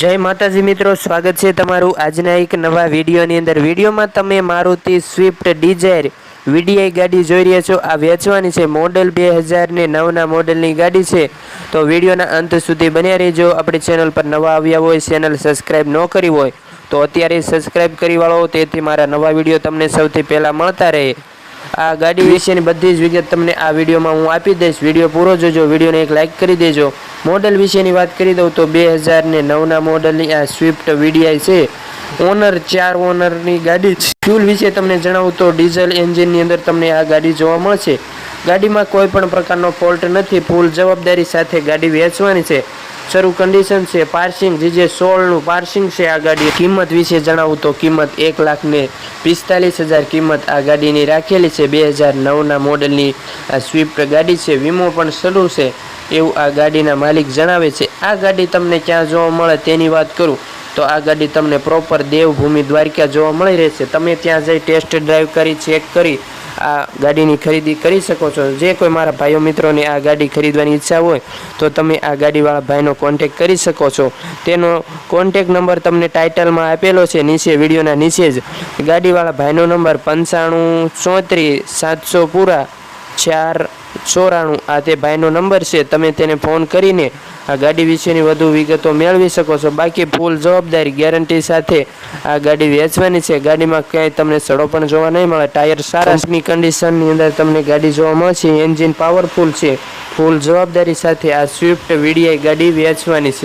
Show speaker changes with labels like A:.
A: જય માતાજી મિત્રો, સ્વાગત છે તમારું આજના એક નવા વિડીયોની અંદર. વિડીયોમાં તમે મારુતિ સ્વિફ્ટ ડિઝાયર વીડીઆઈ ગાડી જોઈ રહ્યા છો. આ વેચવાની છે મોડલ બે હજારને નવના મોડલની ગાડી છે. તો વિડીયોના અંત સુધી બન્યા રહેજો. આપણી ચેનલ પર નવા આવ્યા હોય, ચેનલ સબસ્ક્રાઈબ ન કરી હોય, તો અત્યારે સબસ્ક્રાઈબ કરી વાળો, તેથી મારા નવા વીડિયો તમને સૌથી પહેલાં મળતા રહે. આ ગાડી વિશેની બધી જ વિગત તમને આ વિડીયોમાં હું આપી દઈશ. વીડિયો પૂરો જોજો, વિડીયોને એક લાઇક કરી દેજો. મોડલ વિશેની વાત કરી દઉં તો બે હજાર ને નવના મોડલની આ સ્વિફ્ટ વીડીઆઈ છે. ઓનર ચાર ઓનરની ગાડી છે. ફ્યુલ વિશે તમને જણાવું તો ડીઝલ એન્જિનની અંદર તમને આ ગાડી જોવા મળશે. ગાડીમાં કોઈ પણ પ્રકારનો ફોલ્ટ નથી. ફૂલ જવાબદારી સાથે ગાડી વેચવાની છે. શરૂ કન્ડિશન છે. પાર્સિંગ જે સોળનું પાર્સિંગ છે આ ગાડી. કિંમત વિશે જણાવું તો કિંમત એક લાખ ને પિસ્તાલીસ હજાર કિંમત આ ગાડીની રાખેલી છે. બે હજાર નવના મોડલની આ સ્વિફ્ટ ગાડી છે. વીમો પણ શરૂ છે એવું આ ગાડીના માલિક જણાવે છે. આ ગાડી તમને ક્યાં જોવા મળે તેની વાત કરું. તો આ ગાડી તમને પ્રોપર દેવભૂમિ દ્વારકા જોવા મળી રહેશે. તમે ત્યાં જઈ ટેસ્ટ ડ્રાઈવ કરી, ચેક કરી આ ગાડીની ખરીદી કરી શકો છો. જે કોઈ મારા ભાઈઓ મિત્રોને આ ગાડી ખરીદવાની ઈચ્છા હોય, તો તમે આ ગાડીવાળા ભાઈનો કોન્ટેક કરી શકો છો. તેનો કોન્ટેક નંબર તમને ટાઇટલમાં આપેલો છે, નીચે વિડીયોના નીચે જ. ગાડીવાળા ભાઈનો નંબર પંચાણું ચોત્રીસ સાતસો પૂરા ચાર ચોરાણું આ તે ભાઈનો નંબર છે. તમે તેને ફોન કરીને આ ગાડી વિશેની વધુ વિગતો મેળવી શકો છો. બાકી ફૂલ જવાબદારી ગેરંટી સાથે આ ગાડી વેચવાની છે. ગાડીમાં ક્યાંય તમને સડો પણ જોવા નહીં મળે. ટાયર સારાની કન્ડિશનની અંદર તમને ગાડી જોવા મળશે. એન્જિન પાવરફુલ છે. ફૂલ જવાબદારી સાથે આ સ્વિફ્ટ વીડીઆઈ ગાડી વેચવાની છે.